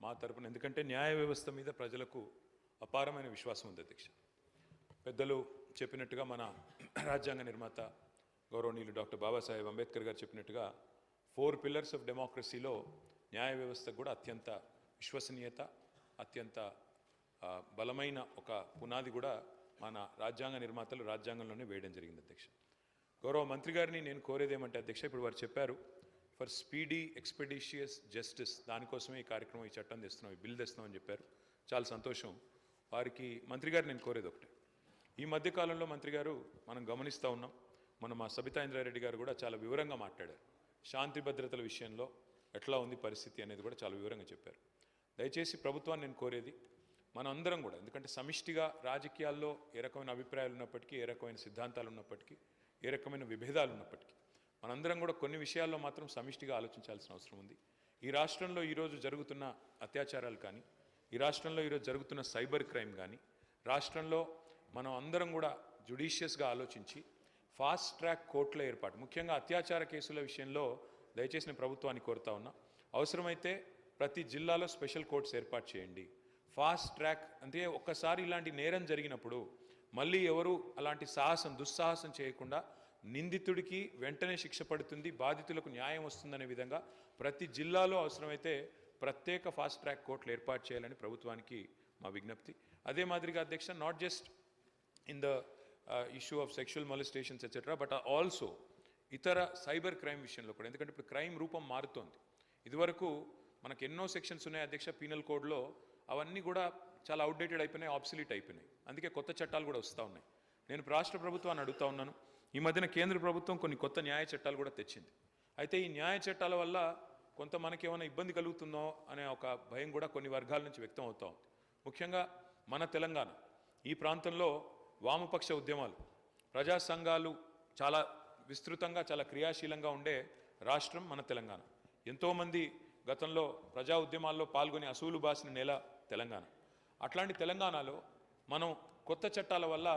మా తరపున. ఎందుకంటే న్యాయ వ్యవస్థ మీద ప్రజలకు అపారమైన విశ్వాసం ఉంది అధ్యక్ష. పెద్దలు చెప్పినట్టుగా మన రాజ్యాంగ నిర్మాత గౌరవనీయులు డాక్టర్ బాబాసాహెబ్ అంబేద్కర్ గారు చెప్పినట్టుగా ఫోర్ పిల్లర్స్ ఆఫ్ డెమోక్రసీలో న్యాయ వ్యవస్థ కూడా అత్యంత విశ్వసనీయత అత్యంత బలమైన ఒక పునాది కూడా మన రాజ్యాంగ నిర్మాతలు రాజ్యాంగంలోనే వేయడం జరిగింది అధ్యక్ష. గౌరవ మంత్రి గారిని నేను కోరేది ఏమంటే అధ్యక్ష ఇప్పుడు వారు చెప్పారు ఫర్ స్పీడీ ఎక్స్పెడిషియస్ జస్టిస్ దానికోసమే ఈ కార్యక్రమం ఈ చట్టం తెస్తున్నాం ఈ బిల్ తెస్తున్నాం అని చెప్పారు. చాలా సంతోషం. వారికి మంత్రి గారు నేను కోరేది ఒకటే. ఈ మధ్యకాలంలో మంత్రి గారు మనం గమనిస్తూ ఉన్నాం. మన మా సబితా ఇంద్రారెడ్డి గారు కూడా చాలా వివరంగా మాట్లాడారు. శాంతి భద్రతల విషయంలో ఎట్లా ఉంది పరిస్థితి అనేది కూడా చాలా వివరంగా చెప్పారు. దయచేసి ప్రభుత్వాన్ని నేను కోరేది మనందరం అందరం కూడా ఎందుకంటే సమిష్టిగా రాజకీయాల్లో ఏ రకమైన అభిప్రాయాలు ఉన్నప్పటికీ ఏ రకమైన సిద్ధాంతాలు ఉన్నప్పటికీ ఏ రకమైన విభేదాలు ఉన్నప్పటికీ మనందరం కూడా కొన్ని విషయాల్లో మాత్రం సమిష్టిగా ఆలోచించాల్సిన అవసరం ఉంది. ఈ రాష్ట్రంలో ఈరోజు జరుగుతున్న అత్యాచారాలు కానీ ఈ రాష్ట్రంలో ఈరోజు జరుగుతున్న సైబర్ క్రైమ్ కానీ రాష్ట్రంలో మనం అందరం కూడా జుడిషియస్గా ఆలోచించి ఫాస్ట్ ట్రాక్ కోర్టుల ఏర్పాటు ముఖ్యంగా అత్యాచార కేసుల విషయంలో దయచేసి నేను ప్రభుత్వాన్ని కోరుతా ఉన్నా. అవసరమైతే ప్రతి జిల్లాలో స్పెషల్ కోర్ట్స్ ఏర్పాటు చేయండి. ఫాస్ట్ ట్రాక్ అంటే ఒక్కసారి ఇలాంటి నేరం జరిగినప్పుడు మళ్ళీ ఎవరు అలాంటి సాహసం దుస్సాహసం చేయకుండా నిందితుడికి వెంటనే శిక్ష పడుతుంది బాధితులకు న్యాయం వస్తుందనే విధంగా ప్రతి జిల్లాలో అవసరమైతే ప్రత్యేక ఫాస్ట్ ట్రాక్ కోర్టులు ఏర్పాటు చేయాలని ప్రభుత్వానికి మా విజ్ఞప్తి. అదే మాదిరిగా అధ్యక్ష not just in the issue of sexual molestations etcetera but also ఇతర సైబర్ క్రైమ్ విషయంలో కూడా. ఎందుకంటే ఇప్పుడు క్రైమ్ రూపం మారుతోంది. ఇదివరకు మనకు ఎన్నో సెక్షన్స్ ఉన్నాయి అధ్యక్ష పీనల్ కోడ్లో అవన్నీ కూడా చాలా అవుట్డేటెడ్ అయిపోయినాయి ఆబ్సిలీట్ అయిపోయినాయి. అందుకే కొత్త చట్టాలు కూడా వస్తూ ఉన్నాయి. నేను రాష్ట్ర ప్రభుత్వాన్ని అడుగుతా ఉన్నాను. ఈ మధ్యన కేంద్ర ప్రభుత్వం కొన్ని కొత్త న్యాయ చట్టాలు కూడా తెచ్చింది. అయితే ఈ న్యాయ చట్టాల వల్ల కొంత మనకి ఏమైనా ఇబ్బంది కలుగుతుందో అనే ఒక భయం కూడా కొన్ని వర్గాల నుంచి వ్యక్తం అవుతా ఉంది. ముఖ్యంగా మన తెలంగాణ ఈ ప్రాంతంలో వామపక్ష ఉద్యమాలు ప్రజా సంఘాలు చాలా విస్తృతంగా చాలా క్రియాశీలంగా ఉండే రాష్ట్రం మన తెలంగాణ. ఎంతోమంది గతంలో ప్రజా ఉద్యమాల్లో పాల్గొని అసూలు బాసిన నేల తెలంగాణ. అట్లాంటి తెలంగాణలో మనం కొత్త చట్టాల వల్ల